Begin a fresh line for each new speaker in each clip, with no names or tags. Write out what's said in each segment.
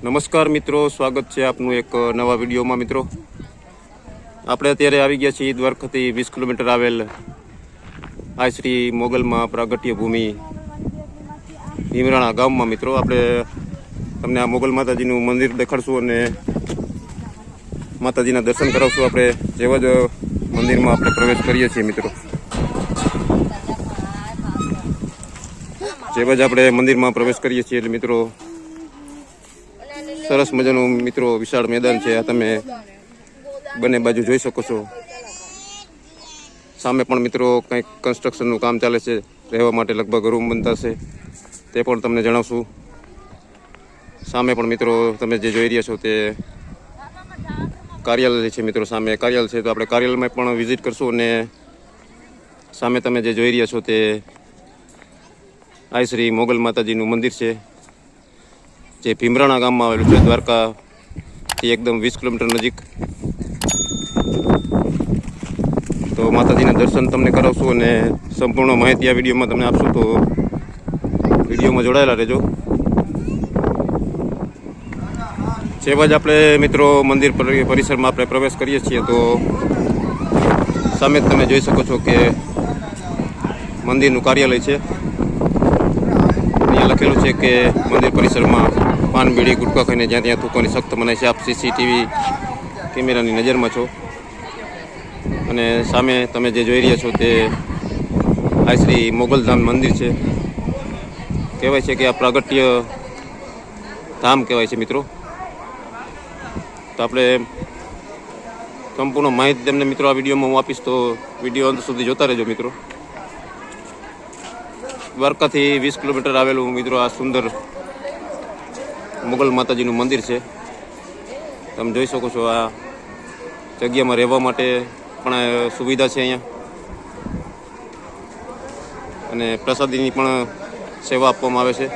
નમસ્કાર મિત્રો, સ્વાગત છે આપનું એક નવા વિડીયોમાં મિત્રો. આપણે અત્યારે આવી ગયા છીએ દ્વારકાથી વીસ કિલોમીટર આવેલ આ શ્રી મોગલમાં પ્રાગટ્ય ભૂમિ ભીમરાણા ગામમાં મિત્રો. આપણે તમને આ મોગલ માતાજીનું મંદિર દેખાડશું અને માતાજીના દર્શન કરાવશું. આપણે જેવા જ મંદિરમાં આપણે પ્રવેશ કરીએ છીએ મિત્રો. જેવા જ આપણે મંદિરમાં પ્રવેશ કરીએ છીએ એટલે મિત્રો સરસ મજાનું મિત્રો વિશાળ મેદાન છે. આ તમે બંને બાજુ જોઈ શકો છો. સામે પણ મિત્રો કંઈક કન્સ્ટ્રક્શનનું કામ ચાલે છે. રહેવા માટે લગભગ રૂમ બનતા છે તે પણ તમને જણાવશું. સામે પણ મિત્રો તમે જે જોઈ રહ્યા છો તે કાર્યાલય છે મિત્રો સામે. કાર્યાલય છે તો આપણે કાર્યાલયમાં પણ વિઝિટ કરશું અને સામે તમે જે જોઈ રહ્યા છો તે આ શ્રી મોગલ માતાજીનું મંદિર છે. જે ભીમરાણા ગામમાં આવેલું છે દ્વારકાથી એકદમ વીસ કિલોમીટર નજીક. તો માતાજીના દર્શન તમને કરાવશું અને સંપૂર્ણ માહિતી આ વિડીયોમાં તમને આપશું, તો વિડીયોમાં જોડાયેલા રહેજો. જેવા જ આપણે મિત્રો મંદિર પરી- પરિસરમાં આપણે પ્રવેશ કરીએ છીએ, તો સામે તમે જોઈ શકો છો કે મંદિરનું કાર્યાલય છે. અહીંયા લખેલું છે કે મંદિર પરિસરમાં પાન બીડી ગુટકા ખાઈને જ્યાં ત્યાં થૂકવાની સખ્ત મનાય છે, આપ સીસીટીવી કેમેરાની નજરમાં છો. અને સામે તમે જે જોઈ રહ્યા છો તે આ શ્રી મોગલધામ મંદિર છે. કહેવાય છે કે આ પ્રાગટ્ય ધામ કહેવાય છે મિત્રો. તો આપણે સંપૂર્ણ માહિતી તમને મિત્રો આ વિડીયોમાં હું આપીશ, તો વીડિયો અંત સુધી જોતા રહેજો મિત્રો. દ્વારકાથી વીસ કિલોમીટર આવેલું મિત્રો આ સુંદર મુગલ માતાજીનું મંદિર છે. તમે જોઈ શકો છો આ જગ્યામાં રહેવા માટે પણ સુવિધા છે અહીંયા. અને પ્રસાદીની પણ સેવા આપવામાં આવે છે.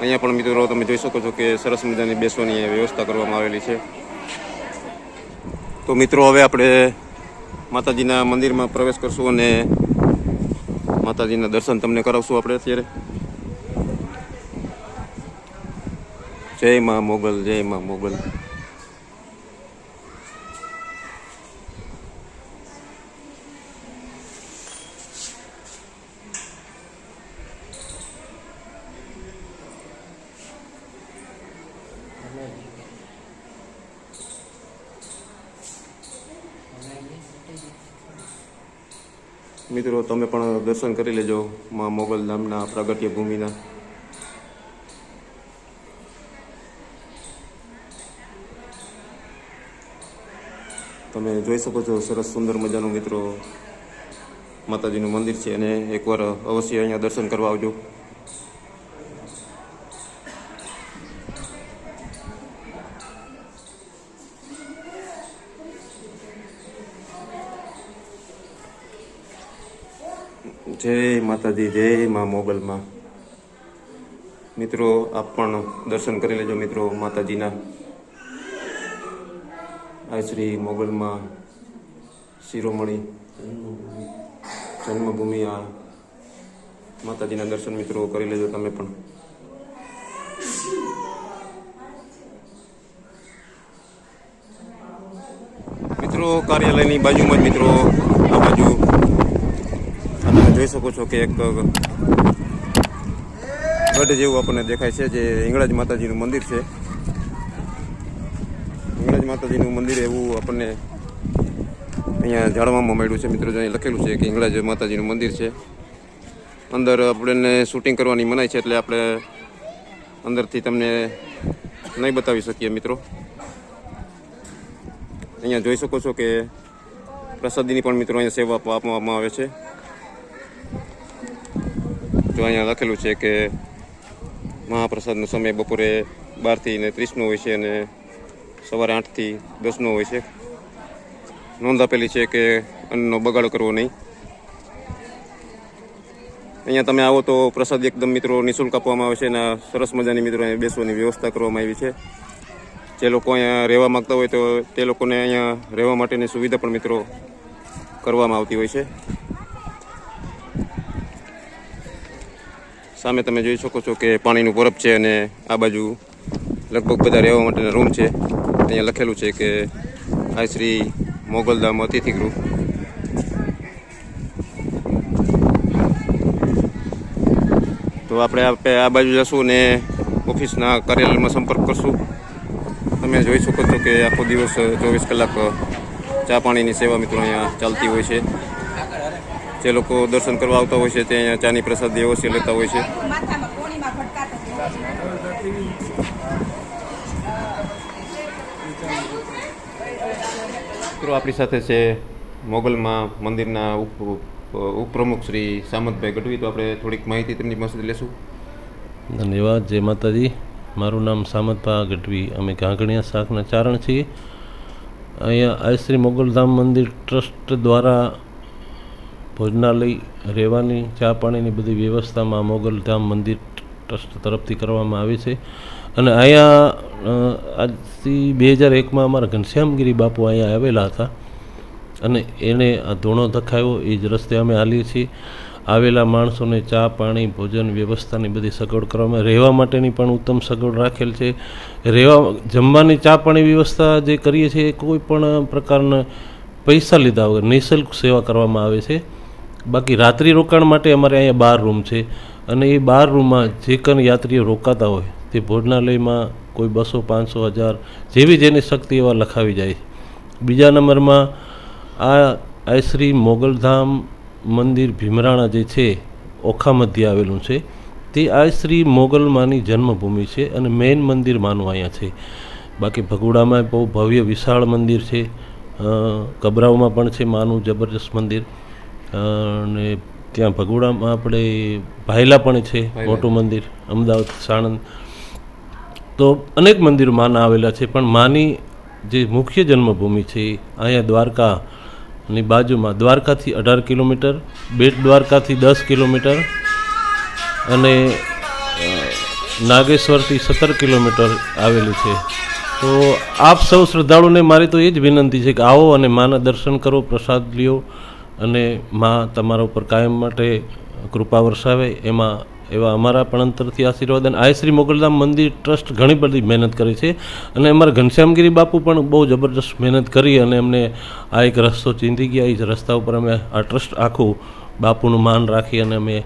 અહીંયા પણ મિત્રો તમે જોઈ શકો છો કે સરસ મજાની બેસવાની વ્યવસ્થા કરવામાં આવેલી છે. તો મિત્રો હવે આપણે માતાજીના મંદિરમાં પ્રવેશ કરશું અને માતાજીના દર્શન તમને કરાવશું આપણે અત્યારે. જય માં મોગલ, જય માં મોગલ. મિત્રો, તમે પણ દર્શન કરી લેજો માં મોગલ ધામના પ્રગટ્ય ભૂમિના. તમે જોઈ શકો છો, સરસ સુંદર મજાનું મિત્રો માતાજીનું મંદિર છે અને એકવાર અવશ્ય અહીંયા દર્શન કરવા આવજો. જય માતાજી, જય મા મોગલમાં. મિત્રો, આપ પણ દર્શન કરી લેજો મિત્રો માતાજીના. આ શ્રી મોગલમાં, શિરોમણી, જન્મભૂમિ આ માતાજીના દર્શન મિત્રો કરી લેજો તમે પણ. મિત્રો, કાર્યાલયની બાજુમાં જ મિત્રો, આ બાજુ તમે જોઈ શકો છો કે એક ગઢ જેવું આપણને દેખાય છે, જે હિંગળાજ માતાજીનું મંદિર છે. માતાજીનું મંદિર એવું આપણને અહીંયા જાણવામાં મળ્યું છે. મિત્રો અહીંયા અહીં લખેલું છે કે હિંગળાજ માતાજીનું મંદિર છે. અંદર આપણને શૂટિંગ કરવાની મનાય છે એટલે આપણે અંદરથી તમને નહીં બતાવી શકીએ મિત્રો. અહીંયા જોઈ શકો છો કે પ્રસાદીની પણ મિત્રો અહીંયા સેવા આપ- આપવામાં આવે છે. જો અહીંયા લખેલું છે કે મહાપ્રસાદનો સમય બપોરે બારથી ને ત્રીસનો હોય છે અને સવારે આઠથી દસનો હોય છે. નોંધ આપેલી છે કે અન્નનો બગાડ કરવો નહીં. અહીંયા તમે આવો તો પ્રસાદ એકદમ મિત્રો નિઃશુલ્ક આપવામાં આવે છે અને સરસ મજાની મિત્રો અહીંયા બેસવાની વ્યવસ્થા કરવામાં આવી છે. જે લોકો અહીંયા રહેવા માગતા હોય તો તે લોકોને અહીંયા રહેવા માટેની સુવિધા પણ મિત્રો કરવામાં આવતી હોય છે. સામે તમે જોઈ શકો છો કે પાણીનું બરફ છે અને આ બાજુ લગભગ બધા રહેવા માટેના રૂમ છે. અહીંયા લખેલું છે કે આ શ્રી મોગલધામ અતિથિ ગૃહ. તો આપણે આપણે આ બાજુ જશું ને ઓફિસના કાર્યાલયમાં સંપર્ક કરશું. તમે જોઈ શકો છો કે આખો દિવસ ચોવીસ કલાક ચા પાણીની સેવા મિત્રો અહીંયા ચાલતી હોય છે. જે લોકો દર્શન કરવા આવતા હોય છે તે અહીંયા ચાની પ્રસાદ અવશ્ય લેતા હોય છે. મિત્રો, આપણી સાથે છે મોગલમાં મંદિરના ઉપ ઉપપ્રમુખ શ્રી સામંતભાઈ ગઢવી. તો આપણે થોડીક માહિતી તેમની પાસેથી લેશું.
ધન્યવાદ. જય માતાજી. મારું નામ સામંતભા ગઢવી. અમે કાંકણીયા શાકના ચારણ છીએ. અહીંયા આયશ્રી મોગલધામ મંદિર ટ્રસ્ટ દ્વારા ભોજનાલય, રહેવાની, ચા પાણીની બધી વ્યવસ્થામાં મોગલધામ મંદિર ટ્રસ્ટ તરફથી કરવામાં આવી છે. અને અહીંયા આજથી બે હજાર એકમાં અમારા ઘનશ્યામગીરી બાપુ અહીંયા આવેલા હતા. અને એને આ ધૂણો ધખાયો એ જ રસ્તે અમે હાલીએ છીએ. આવેલા માણસોને ચા, પાણી, ભોજન વ્યવસ્થાની બધી સગવડ કરવામાં, રહેવા માટેની પણ ઉત્તમ સગવડ રાખેલ છે. રહેવા, જમવાની ચા, પાણી વ્યવસ્થા જે કરીએ છીએ, એ કોઈ પણ પ્રકારના પૈસા લીધા વગર, નિઃશુલ્ક સેવા કરવામાં આવે છે. બાકી રાત્રિ રોકાણ માટે અમારે અહીંયા બાર રૂમ છે. અને એ બાર રૂમમાં જે કંઈ યાત્રીઓ રોકાતા હોય તે ભોજનાલયમાં કોઈ બસો પાંચસો હજાર જેવી જેની શક્તિ એવા લખાવી જાય. બીજા નંબરમાં આ આયશ્રી મોગલધામ મંદિર ભીમરાણા જે છે ઓખા મધ્ય આવેલું છે. તે આયશ્રી મોગલમાંની જન્મભૂમિ છે અને મેઇન મંદિર માનું અહીંયા છે. બાકી ભગુડામાં બહુ ભવ્ય વિશાળ મંદિર છે. ગભરાઓમાં કબરાઓમાં પણ છે માનું જબરજસ્ત મંદિર. અને ત્યાં ભગુડામાં આપણે ભાયલા પણ છે મોટું મંદિર અમદાવાદ સાણંદ. તો અનેક મંદિરો માના આવેલા છે, પણ માની જે મુખ્ય જન્મભૂમિ છે અહીંયા દ્વારકાની બાજુમાં, દ્વારકાથી અઢાર કિલોમીટર, બેટ દ્વારકાથી દસ કિલોમીટર અને નાગેશ્વરથી સત્તર કિલોમીટર આવેલી છે. તો આપ સૌ શ્રદ્ધાળુને મારી તો એ જ વિનંતી છે કે આવો અને માના દર્શન કરો, પ્રસાદ લ્યો અને મા તમારા ઉપર કાયમ માટે કૃપા વરસાવે, એમાં એવા અમારા પણ અંતરથી આશીર્વાદ અને આયશ્રી મોગલધામ મંદિર ટ્રસ્ટ ઘણી બધી મહેનત કરી છે. અને અમારા ઘનશ્યામગીરી બાપુ પણ બહુ જબરજસ્ત મહેનત કરી અને અમને આ એક રસ્તો ચીંધી ગયા. એ રસ્તા ઉપર અમે આ ટ્રસ્ટ આખું બાપુનું માન રાખી અને અમે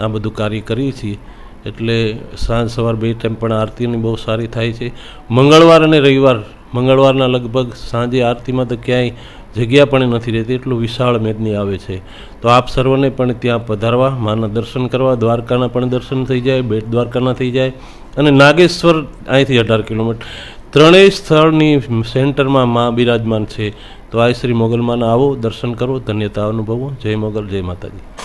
આ બધું કાર્ય કરીએ છીએ. એટલે સાંજ સવાર બે ટાઈમ પણ આરતીની બહુ સારી થાય છે. મંગળવાર અને રવિવાર, મંગળવારના લગભગ સાંજે આરતીમાં તો ક્યાંય જગ્યા પણ નથી રહેતી, એટલું વિશાળ મેદની આવે છે. તો આપ સર્વને પણ ત્યાં પધારવા, માના દર્શન કરવા, દ્વારકાના પણ દર્શન થઈ જાય, બેટ દ્વારકાના થઈ જાય અને નાગેશ્વર અહીંથી અઢાર કિલોમીટર. ત્રણેય સ્થળની સેન્ટરમાં મા બિરાજમાન છે. તો આ શ્રી મોગલમાના આવો, દર્શન કરો, ધન્યતા અનુભવો. જય મોગલ, જય માતાજી.